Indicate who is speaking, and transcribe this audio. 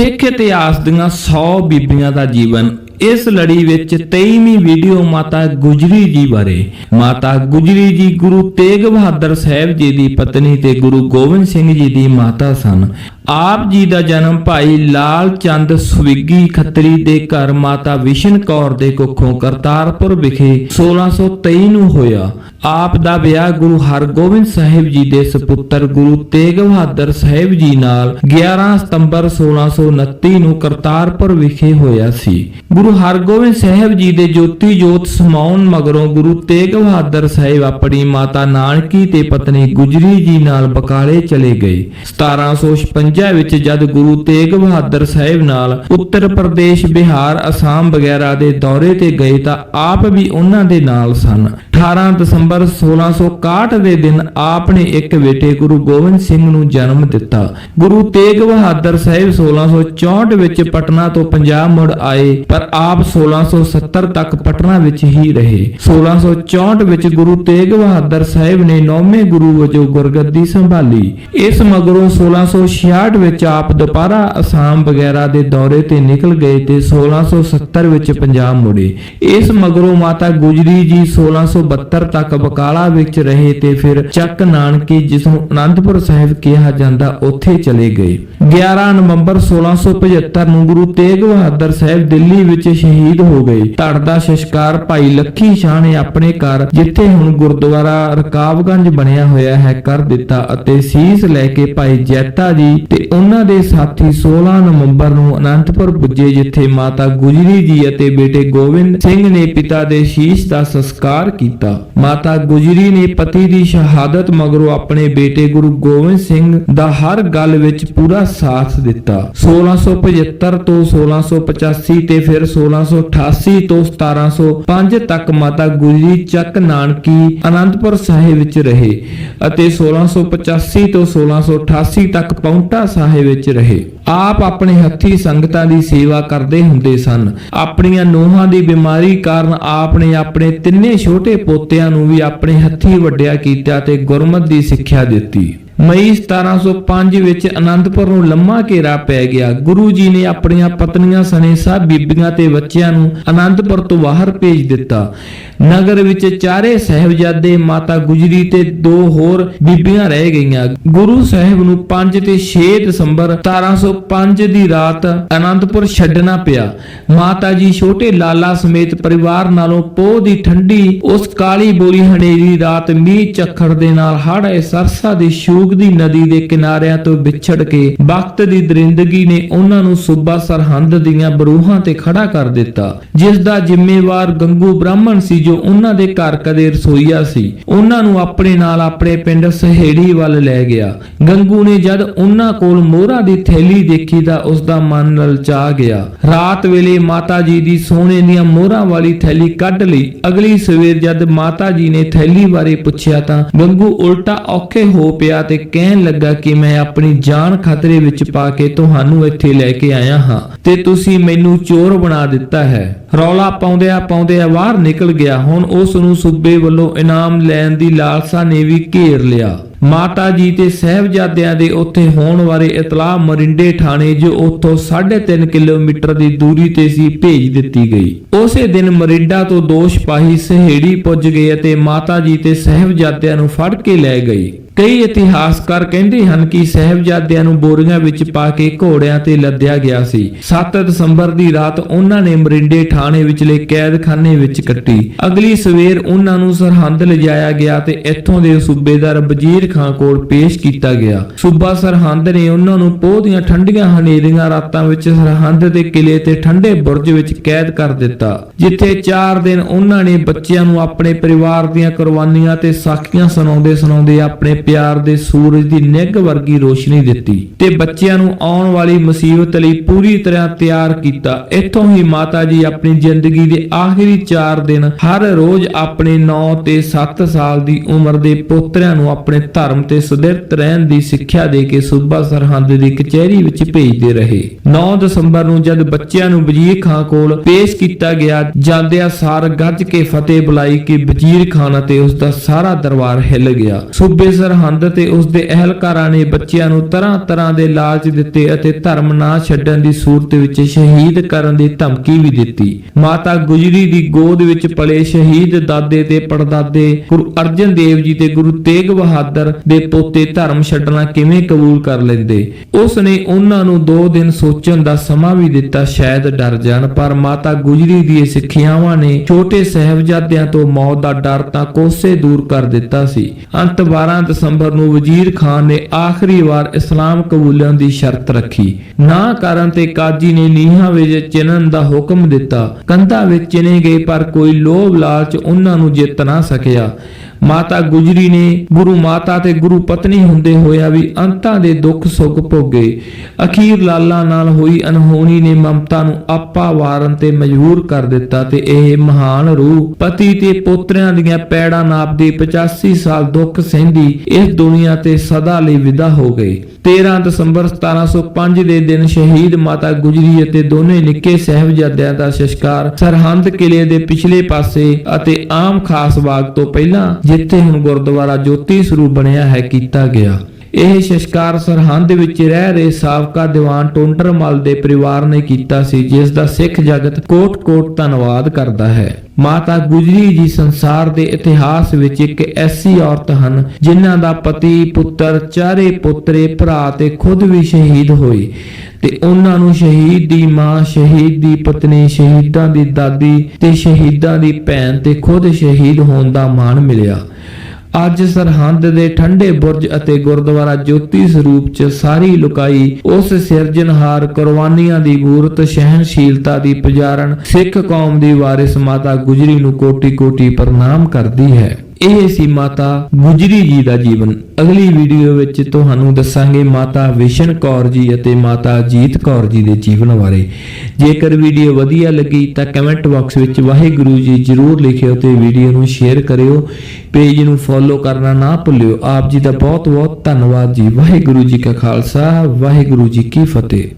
Speaker 1: ਸਿੱਖ ਇਤਿਹਾਸ ਦੀਆਂ 100 ਬੀਬੀਆਂ ਦਾ ਜੀਵਨ, ਇਸ ਲੜੀ ਵਿੱਚ 23ਵੀਂ ਵੀਡੀਓ ਮਾਤਾ ਗੁਜਰੀ ਜੀ ਬਾਰੇ। ਮਾਤਾ ਗੁਜਰੀ ਜੀ ਗੁਰੂ ਤੇਗ ਬਹਾਦਰ ਸਾਹਿਬ ਜੀ ਦੀ ਪਤਨੀ ਤੇ ਗੁਰੂ ਗੋਬਿੰਦ ਸਿੰਘ ਜੀ ਦੀ ਮਾਤਾ ਸਨ। ਆਪ ਜੀ ਦਾ ਜਨਮ ਭਾਈ ਲਾਲ ਚੰਦ ਸਵਿੱਗੀ ਖੱਤਰੀ ਦੇ ਘਰ ਮਾਤਾ ਵਿਸ਼ਨ ਕੌਰ ਦੇ ਕੁੱਖੋਂ ਕਰਤਾਰਪੁਰ ਵਿਖੇ 1623 ਨੂੰ ਹੋਇਆ। ਆਪ ਦਾ ਵਿਆਹ ਗੁਰੂ ਹਰਗੋਬਿੰਦ ਸਾਹਿਬ ਜੀ ਦੇ ਸੁਪੁੱਤਰ ਗੁਰੂ ਤੇਗ ਬਹਾਦਰ ਸਾਹਿਬ ਜੀ ਨਾਲ 11 ਸਤੰਬਰ 1629 ਨੂੰ ਕਰਤਾਰਪੁਰ ਵਿਖੇ ਹੋਇਆ ਸੀ। ਗੁਰੂ ਹਰਗੋਬਿੰਦ ਸਾਹਿਬ ਜੀ ਦੇ ਜੋਤੀ ਜੋਤ ਸਮਾਉਣ ਮਗਰੋਂ ਗੁਰੂ ਤੇਗ ਬਹਾਦਰ ਸਾਹਿਬ ਆਪਣੀ ਮਾਤਾ ਨਾਨਕੀ ਤੇ ਪਤਨੀ ਗੁਜਰੀ ਜੀ ਨਾਲ ਬਕਾਲੇ ਚਲੇ ਗਏ। 1756 ਵਿੱਚ ਜਦ ਗੁਰੂ ਤੇਗ ਬਹਾਦਰ ਸਾਹਿਬ ਨਾਲ ਉੱਤਰ ਪ੍ਰਦੇਸ਼, ਬਿਹਾਰ, ਅਸਾਮ ਵਗੈਰਾ ਦੇ ਦੌਰੇ ਤੇ ਗਏ ਤਾਂ ਆਪ ਵੀ ਉਹਨਾਂ ਦੇ ਨਾਲ ਸਨ। 18 ਦਸੰਬਰ 1661 ਦੇ ਦਿਨ ਆਪ ਨੇ ਇੱਕ ਬੇਟੇ ਗੁਰੂ ਗੋਬਿੰਦ ਸਿੰਘ ਨੂੰ ਜਨਮ ਦਿੱਤਾ। ਗੁਰੂ ਤੇਗ ਬਹਾਦਰ ਸਾਹਿਬ 1664 ਵਿੱਚ ਪਟਨਾ ਤੋਂ ਪੰਜਾਬ ਮੁੜ ਆਏ, ਪਰ ਆਪ 1670 ਤੱਕ ਪਟਨਾ ਵਿੱਚ ਹੀ ਰਹੇ। 1664 ਵਿੱਚ ਗੁਰੂ ਤੇਗ ਬਹਾਦਰ ਸਾਹਿਬ ਨੇ ਨੌਵੇਂ ਗੁਰੂ ਵਜੋਂ ਗੁਰਗੱਦੀ ਸੰਭਾਲੀ। ਇਸ ਮਗਰੋਂ 1666 ਵਿੱਚ ਆਪ ਦੁਬਾਰਾ ਅਸਾਮ ਵਗੈਰਾ ਦੇ ਦੌਰੇ ਤੇ ਨਿਕਲ ਗਏ ਤੇ 1670 ਵਿੱਚ ਪੰਜਾਬ ਮੁੜੇ। ਇਸ ਮਗਰੋਂ ਮਾਤਾ ਗੁਜਰੀ ਜੀ 1672 ਤੱਕ ਬਕਾਲਾ ਵਿੱਚ ਰਹੇ ਤੇ ਫਿਰ ਚੱਕ ਨਾਨਕੀ ਜਿਸ ਨੂੰ ਅਨੰਦਪੁਰ ਸਾਹਿਬ ਕਿਹਾ ਜਾਂਦਾ ਉੱਥੇ ਚਲੇ ਗਏ। 11 ਨਵੰਬਰ 1675 ਨੂੰ ਗੁਰੂ ਤੇਗ ਬਹਾਦਰ ਸਾਹਿਬ ਦਿੱਲੀ ਵਿੱਚ ਸ਼ਹੀਦ ਹੋ ਗਏ। ਧੜ ਦਾ ਸਸਕਾਰ ਭਾਈ ਲੱਖੀ ਸ਼ਾਹ ਨੇ ਆਪਣੇ ਘਰ, ਜਿੱਥੇ ਹੁਣ ਗੁਰਦੁਆਰਾ ਰਕਾਬਗੰਜ ਬਣਿਆ ਹੋਇਆ ਹੈ, ਕਰ ਦਿੱਤਾ ਅਤੇ ਸੀਸ ਲੈ ਕੇ ਭਾਈ ਜੈਤਾ ਜੀ ਤੇ ਉਹਨਾਂ ਦੇ ਸਾਥੀ 16 ਨਵੰਬਰ ਨੂੰ ਅਨੰਦਪੁਰ ਪੁੱਜੇ, ਜਿੱਥੇ ਮਾਤਾ ਗੁਜਰੀ ਜੀ ਅਤੇ ਬੇਟੇ ਗੋਬਿੰਦ ਸਿੰਘ ਨੇ ਪਿਤਾ ਦੇ ਸ਼ੀਸ਼ ਦਾ ਸੰਸਕਾਰ ਕੀਤਾ। ਮਾਤਾ ਗੁਜਰੀ ਨੇ ਪਤੀ ਦੀ ਸ਼ਹਾਦਤ ਮਗਰੋਂ ਆਪਣੇ ਬੇਟੇ ਗੁਰੂ ਗੋਬਿੰਦ ਸਿੰਘ ਦਾ ਹਰ ਗੱਲ ਵਿੱਚ ਪੂਰਾ ਸਾਥ ਦਿੱਤਾ। 1675 ਤੋਂ 1685 ਤੇ ਫਿਰ 1688 ਤੋਂ 1705 ਤੱਕ ਮਾਤਾ ਗੁਜਰੀ ਚੱਕ ਨਾਨਕੀ ਅਨੰਦਪੁਰ ਸਾਹਿਬ ਵਿੱਚ ਰਹੇ ਅਤੇ 1685 ਤੋਂ 1688 ਤੱਕ ਪੌਂਟਾ ਸਾਹਿਬ ਵਿੱਚ ਰਹੇ। ਆਪ ਆਪਣੇ ਹੱਥੀ ਸੰਗਤਾਂ ਦੀ ਸੇਵਾ ਕਰਦੇ ਹੁੰਦੇ ਸਨ। ਆਪਣੀਆਂ ਨੋਹਾਂ ਦੀ ਬਿਮਾਰੀ ਕਾਰਨ ਆਪ ਨੇ ਆਪਣੇ ਤਿੰਨੇ ਛੋਟੇ ਪੋਤਿਆਂ ਨੂੰ ਵੀ ਆਪਣੇ ਹੱਥੀ ਵੱਡਿਆ ਕੀਤਾ ਤੇ ਗੁਰਮਤ ਦੀ ਸਿੱਖਿਆ ਦਿੱਤੀ। ਮਈ 1705 ਵਿੱਚ ਅਨੰਦਪੁਰ ਨੂੰ ਲੰਮਾ ਘੇਰਾ ਪੈ ਗਿਆ। ਗੁਰੂ ਜੀ ਨੇ ਆਪਣੀਆਂ ਪਤਨੀਆਂ ਸਣੇ ਸਭ ਬੀਬੀਆਂ ਤੇ ਬੱਚਿਆਂ ਨੂੰ ਅਨੰਦਪੁਰ ਤੋਂ ਬਾਹਰ ਭੇਜ ਦਿੱਤਾ। ਨਗਰ ਵਿੱਚ ਚਾਰੇ ਸਹਿਬਜ਼ਾਦੇ ਮਾਤਾ ਗੁਜਰੀ ਤੇ ਦੋ ਹੋਰ ਬੀਬੀਆਂ ਰਹਿ ਗਈਆਂ। ਗੁਰੂ ਸਾਹਿਬ ਨੂੰ 5 ਤੇ 6 ਦਸੰਬਰ 1705 ਦੀ ਰਾਤ ਅਨੰਦਪੁਰ ਛੱਡਣਾ ਪਿਆ। ਮਾਤਾ ਜੀ ਛੋਟੇ ਲਾਲਾ ਸਮੇਤ ਪਰਿਵਾਰ ਨਾਲੋਂ ਪੋਹ ਦੀ ਠੰਡੀ ਉਸ ਕਾਲੀ ਬੋਲੀ ਹਨੇਰੀ ਰਾਤ ਮੀਂਹ ਝੱਖੜ ਦੇ ਨਾਲ ਹੜ੍ਹ ਆਏ ਸਰਸਾ ਦੇ ਸ਼ੂਕ ਦੀ ਨਦੀ ਦੇ ਕਿਨਾਰਿਆਂ ਤੋਂ ਵਿਛੜ ਕੇ ਵਕਤ ਦੀ ਦਰਿੰਦਗੀ ਨੇ ਉਹਨਾਂ ਨੂੰ ਸੂਬਾ ਸਰਹੰਦ ਦੀਆਂ ਬਰੂਹਾਂ ਤੇ ਖੜਾ ਕਰ ਦਿੱਤਾ, ਜਿਸ ਦਾ ਜ਼ਿੰਮੇਵਾਰ ਗੰਗੂ ਬ੍ਰਾਹਮਣ ਸੀ ਜੋ ਉਹਨਾਂ ਦੇ ਘਰ ਕਦੇ ਰਸੋਈਆ ਸੀ। ਉਹਨਾਂ ਨੂੰ ਆਪਣੇ ਨਾਲ ਆਪਣੇ ਪਿੰਡ ਸਹੇੜੀ ਵੱਲ ਲੈ ਗਿਆ। ਗੰਗੂ ਨੇ ਜਦ ਉਹਨਾਂ ਕੋਲ ਮੋਹਰਾ ਦੀ ਥੈਲੀ ਦੇਖੀ ਤਾਂ ਉਸ ਦਾ ਮਨ ਲਲਚਾ ਗਿਆ। ਰਾਤ ਵੇਲੇ ਮਾਤਾ ਜੀ ਦੀ ਸੋਨੇ ਦੀਆਂ ਮੋਹਰਾਂ ਵਾਲੀ ਥੈਲੀ ਕੱਢ ਲਈ। ਅਗਲੀ ਸਵੇਰ ਜਦ ਮਾਤਾ ਜੀ ਨੇ ਥੈਲੀ ਬਾਰੇ ਪੁੱਛਿਆ ਤਾਂ ਗੰਗੂ ਉਲਟਾ ਔਖੇ ਹੋ ਪਿਆ ਤੇ ਕਹਿਣ ਲੱਗਾ ਕਿ ਮੈਂ ਆਪਣੀ ਜਾਨ ਖਤਰੇ ਵਿੱਚ ਪਾ ਕੇ ਤੁਹਾਨੂੰ ਇੱਥੇ ਲੈ ਕੇ ਆਇਆ ਹਾਂ ਤੇ ਤੁਸੀਂ ਮੈਨੂੰ ਚੋਰ ਬਣਾ ਦਿੱਤਾ ਹੈ। ਰੌਲਾ ਪਾਉਂਦਿਆਂ ਪਾਉਂਦਿਆਂ ਬਾਹਰ ਨਿਕਲ ਗਿਆ। ਹੁਣ ਉਸ ਨੂੰ ਸੂਬੇ ਵੱਲੋਂ ਇਨਾਮ ਲੈਣ ਦੀ ਲਾਲਸਾ ਨੇ ਵੀ ਘੇਰ ਲਿਆ। ਮਾਤਾ ਜੀ ਤੇ ਸਹਿਬਜ਼ਾਦਿਆਂ ਦੇ ਉੱਥੇ ਹੋਣ ਬਾਰੇ ਇਤਲਾਹ ਮਰਿੰਡੇ ਥਾਣੇ, ਜੋ ਉੱਥੋਂ 3.5 ਕਿਲੋਮੀਟਰ ਦੀ ਦੂਰੀ ਤੇ ਸੀ, ਭੇਜ ਦਿੱਤੀ ਗਈ। ਉਸੇ ਦਿਨ ਮਰਿੰਡਾ ਤੋਂ ਦੋ ਸਿਪਾਹੀ ਸਹੇੜੀ ਪੁੱਜ ਗਏ ਅਤੇ ਮਾਤਾ ਜੀ ਤੇ ਸਹਿਬਜ਼ਾਦਿਆਂ ਨੂੰ ਫੜ ਕੇ ਲੈ ਗਏ ਕਈ ਇਤਿਹਾਸਕਾਰ ਕਹਿੰਦੇ ਹਨ ਕਿ ਸਹਿਬਜ਼ਾਦਿਆਂ ਨੂੰ ਬੋਰੀਆਂ ਵਿੱਚ ਪਾ ਕੇ ਘੋੜਿਆਂ ਤੇ ਲੱਦਿਆ ਗਿਆ ਸੀ। 7 ਦਸੰਬਰ ਦੀ ਰਾਤ ਉਹਨਾਂ ਨੇ ਮਰਿੰਡੇ ਥਾਣੇ ਵਿਚਲੇ ਕੈਦਖਾਨੇ ਵਿੱਚ ਕੱਟੀ। ਅਗਲੀ ਸਵੇਰ ਉਹਨਾਂ ਨੂੰ ਸਰਹੰਦ ਲਿਜਾਇਆ ਗਿਆ ਤੇ ਇੱਥੋਂ ਦੇ ਸੂਬੇਦਾਰ ਵਜ਼ੀਰ ਖਾਂ ਕੋਲ ਪੇਸ਼ ਕੀਤਾ ਗਿਆ। ਸੂਬਾ ਸਰਹੰਦ ਨੇ ਉਹਨਾਂ ਨੂੰ ਪੋਹ ਦੀਆਂ ਠੰਡੀਆਂ ਹਨੇਰੀਆਂ ਰਾਤਾਂ ਵਿੱਚ ਸਰਹੰਦ ਦੇ ਕਿਲੇ ਤੇ ਠੰਡੇ ਬੁਰਜ ਵਿੱਚ ਕੈਦ ਕਰ ਦਿੱਤਾ, ਜਿੱਥੇ 4 ਦਿਨ ਉਹਨਾਂ ਨੇ ਬੱਚਿਆਂ ਨੂੰ ਆਪਣੇ ਪਰਿਵਾਰ ਦੀਆਂ ਕੁਰਬਾਨੀਆਂ ਤੇ ਸਾਖੀਆਂ ਸੁਣਾਉਂਦੇ ਸੁਣਾਉਂਦੇ ਆਪਣੇ ਪਿਆਰ ਦੇ ਸੂਰਜ ਦੀ ਨਿੱਘ ਵਰਗੀ ਰੋਸ਼ਨੀ ਦਿੱਤੀ ਤੇ ਬੱਚਿਆਂ ਨੂੰ ਆਉਣ ਵਾਲੀ ਮੁਸੀਬਤ ਲਈ ਪੂਰੀ ਤਰ੍ਹਾਂ ਤਿਆਰ ਕੀਤਾ। ਇੱਥੋਂ ਹੀ ਮਾਤਾ ਜੀ ਆਪਣੀ ਜ਼ਿੰਦਗੀ ਦੇ ਆਖਰੀ 4 ਦਿਨ ਹਰ ਰੋਜ਼ ਆਪਣੇ 9 ਤੇ 7 ਸਾਲ ਦੀ ਉਮਰ ਦੇ ਪੋਤਰਿਆਂ ਨੂੰ ਆਪਣੇ ਧਰਮ ਤੇ ਸੁਦਿਰਤ ਰਹਿਣ ਦੀ ਸਿੱਖਿਆ ਦੇ ਕੇ ਸੂਬਾ ਸਰਹੰਦ ਦੀ ਕਚਹਿਰੀ ਵਿੱਚ ਭੇਜਦੇ ਰਹੇ। 9 ਦਸੰਬਰ ਨੂੰ ਜਦ ਬੱਚਿਆਂ ਨੂੰ ਵਜ਼ੀਰ ਖਾਂ ਕੋਲ ਪੇਸ਼ ਕੀਤਾ ਗਿਆ, ਜਾਂਦਿਆਂ ਸਾਰ ਗੱਜ ਕੇ ਫਤਿਹ ਬੁਲਾਈ ਕਿ ਵਜ਼ੀਰ ਖਾਨ ਅਤੇ ਉਸ ਦਾ ਸਾਰਾ ਦਰਬਾਰ ਹਿੱਲ ਗਿਆ। ਸੂਬੇ ਸਰਹੰਦ ਸਰਹੰਦ ਤੇ ਉਸ ਦੇ ਅਹਿਲਕਾਰਾਂ ਨੇ ਬੱਚਿਆਂ ਨੂੰ ਤਰ੍ਹਾਂ ਤਰ੍ਹਾਂ ਦੇ ਲਾਲਚ ਦਿੱਤੇ ਅਤੇ ਧਰਮ ਨਾ ਛੱਡਣ ਦੀ ਸੂਰਤ ਵਿੱਚ ਸ਼ਹੀਦ ਕਰਨ ਦੀ ਧਮਕੀ ਵੀ ਦਿੱਤੀ। ਮਾਤਾ ਗੁਜਰੀ ਦੀ ਗੋਦ ਵਿੱਚ ਪਲੇ ਸ਼ਹੀਦ ਦਾਦੇ ਤੇ ਪੜਦਾਦੇ ਗੁਰੂ ਅਰਜਨ ਦੇਵ ਜੀ ਤੇ ਗੁਰੂ ਤੇਗ ਬਹਾਦਰ ਦੇ ਪੋਤੇ ਧਰਮ ਛੱਡਣਾ ਕਿਵੇਂ ਕਬੂਲ ਕਰ ਲੈਂਦੇ? ਉਸ ਨੇ ਉਹਨਾਂ ਨੂੰ 2 ਦਿਨ ਸੋਚਣ ਦਾ ਸਮਾਂ ਵੀ ਦਿੱਤਾ, ਸ਼ਾਇਦ ਡਰ ਜਾਣ, ਪਰ ਮਾਤਾ ਗੁਜਰੀ ਦੀ ਸਿੱਖਿਆਵਾਂ ਨੇ ਛੋਟੇ ਸਹਿਬਜ਼ਾਦਿਆਂ ਤੋਂ ਮੌਤ ਦਾ ਡਰ ਤਾਂ ਕੋਸੇ ਦੂਰ ਕਰ ਦਿੱਤਾ ਸੀ। ਅੰਤ 12 ਦਸੰਬਰ ਨੂੰ ਵਜ਼ੀਰ ਖਾਨ ਨੇ ਆਖਰੀ ਵਾਰ ਇਸਲਾਮ ਕਬੂਲਣ ਦੀ ਸ਼ਰਤ ਰੱਖੀ। ਨਾ ਕਰਨ ਤੇ ਕਾਜੀ ਨੇ ਨੀਹਾਂ ਵਿੱਚ ਚਿਣਨ ਦਾ ਹੁਕਮ ਦਿੱਤਾ। ਕੰਧਾਂ ਵਿੱਚ ਚਿਨੇ ਗਏ ਪਰ ਕੋਈ ਲੋਭ ਲਾਲਚ ਉਹਨਾਂ ਨੂੰ ਜਿੱਤ ਨਾ ਸਕਿਆ। ਮਾਤਾ ਗੁਜਰੀ ਨੇ ਗੁਰੂ ਮਾਤਾ ਤੇ ਗੁਰੂ ਪਤਨੀ ਹੁੰਦੇ ਹੋਇਆ ਵੀ ਅੰਤਾਂ ਦੇ ਦੁੱਖ ਸੁੱਖ ਭੋਗੇ। ਅਖੀਰ ਲਾਲਾ ਨਾਲ ਹੋਈ ਅਨਹੋਣੀ ਨੇ ਮਮਤਾ ਨੂੰ ਆਪਾ ਵਾਰਨ ਤੇ ਮਜਬੂਰ ਕਰ ਦਿੱਤਾ ਤੇ ਇਹ ਮਹਾਨ ਰੂਹ ਪਤੀ ਤੇ ਪੋਤਰਿਆਂ ਦੀਆਂ ਪੈੜਾਂ ਨਾਪਦੀ 85 ਸਾਲ ਦੁੱਖ ਸਹਿੰਦੀ ਇਸ ਦੁਨੀਆ ਤੇ ਸਦਾ ਲਈ ਵਿਦਾ ਹੋ ਗਏ। 13 ਦਸੰਬਰ 1705 ਦੇ ਦਿਨ ਸ਼ਹੀਦ ਮਾਤਾ ਗੁਜਰੀ ਅਤੇ ਦੋਨੇ ਨਿੱਕੇ ਸਹਿਬਜ਼ਾਦਿਆਂ ਦਾ ਸੰਸਕਾਰ ਸਰਹੰਦ ਕਿਲੇ ਦੇ ਪਿਛਲੇ ਪਾਸੇ ਅਤੇ ਆਮ ਖਾਸ ਬਾਗ ਤੋਂ ਪਹਿਲਾਂ ਜਿੱਥੇ ਹੁਣ ਗੁਰਦੁਆਰਾ ਜੋਤੀ ਸਰੂਪ ਬਣਿਆ ਹੈ ਕੀਤਾ ਗਿਆ। ਇਹ ਸੰਸਕਾਰ ਸਰਹੰਦ ਵਿੱਚ ਰਹਿ ਰਹੇ ਸਾਬਕਾ ਦੀਵਾਨ ਟੋਂਡਰਮਲ ਦੇ ਪਰਿਵਾਰ ਨੇ ਕੀਤਾ ਸੀ, ਜਿਸ ਦਾ ਸਿੱਖ ਜਗਤ ਕੋਟ-ਕੋਟ ਧੰਨਵਾਦ ਕਰਦਾ ਹੈ। ਮਾਤਾ ਗੁਜਰੀ ਜੀ ਸੰਸਾਰ ਦੇ ਇਤਿਹਾਸ ਵਿੱਚ ਇੱਕ ਐਸੀ ਔਰਤ ਹਨ, ਜਿਨ੍ਹਾਂ ਦਾ ਪਤੀ, ਪੁੱਤਰ, ਚਾਰੇ ਪੁੱਤਰੇ, ਭਰਾ ਤੇ ਖੁਦ ਵੀ ਸ਼ਹੀਦ ਹੋਏ ਤੇ ਉਹਨਾਂ ਨੂੰ ਸ਼ਹੀਦ ਦੀ ਮਾਂ, ਸ਼ਹੀਦ ਦੀ ਪਤਨੀ, ਸ਼ਹੀਦਾਂ ਦੀ ਦਾਦੀ ਤੇ ਸ਼ਹੀਦਾਂ ਦੀ ਭੈਣ ਤੇ ਖੁਦ ਸ਼ਹੀਦ ਹੋਣ ਦਾ ਮਾਣ ਮਿਲਿਆ। ਅੱਜ ਸਰਹੰਦ ਦੇ ਠੰਡੇ ਬੁਰਜ ਅਤੇ ਗੁਰਦੁਆਰਾ ਜੋਤੀ ਸਰੂਪ 'ਚ ਸਾਰੀ ਲੁਕਾਈ, ਉਸ ਸਿਰਜਣਹਾਰ ਕੁਰਬਾਨੀਆਂ ਦੀ ਮੂਰਤ ਸਹਿਨਸ਼ੀਲਤਾ ਦੀ ਪੁਜਾਰਨ ਸਿੱਖ ਕੌਮ ਦੀ ਵਾਰਿਸ ਮਾਤਾ ਗੁਜਰੀ ਨੂੰ ਕੋਟੀ-ਕੋਟੀ ਪ੍ਰਣਾਮ ਕਰਦੀ ਹੈ। ਇਹ ਸੀ ਮਾਤਾ ਗੁਜਰੀ ਜੀ ਦਾ ਜੀਵਨ। ਅਗਲੀ ਵੀਡੀਓ ਵਿੱਚ ਤੁਹਾਨੂੰ ਦੱਸਾਂਗੇ ਮਾਤਾ ਵਿਸ਼ਨ ਕੌਰ ਜੀ ਅਤੇ ਮਾਤਾ ਜੀਤ ਕੌਰ ਜੀ ਦੇ ਜੀਵਨ ਬਾਰੇ। ਜੇਕਰ ਵੀਡੀਓ ਵਧੀਆ ਲੱਗੀ ਤਾਂ ਕਮੈਂਟ ਬਾਕਸ ਵਿੱਚ ਵਾਹਿਗੁਰੂ ਜੀ ਜਰੂਰ ਲਿਖਿਓ ਤੇ ਵੀਡੀਓ ਨੂੰ ਸ਼ੇਅਰ ਕਰਿਓ। ਪੇਜ ਨੂੰ ਫੋਲੋ ਕਰਨਾ ਨਾ ਭੁੱਲਿਓ। ਆਪ ਜੀ ਦਾ ਬਹੁਤ ਬਹੁਤ ਧੰਨਵਾਦ ਜੀ। ਵਾਹਿਗੁਰੂ ਜੀ ਕਾ ਖਾਲਸਾ, ਵਾਹਿਗੁਰੂ ਜੀ ਕੀ ਫਤਿਹ।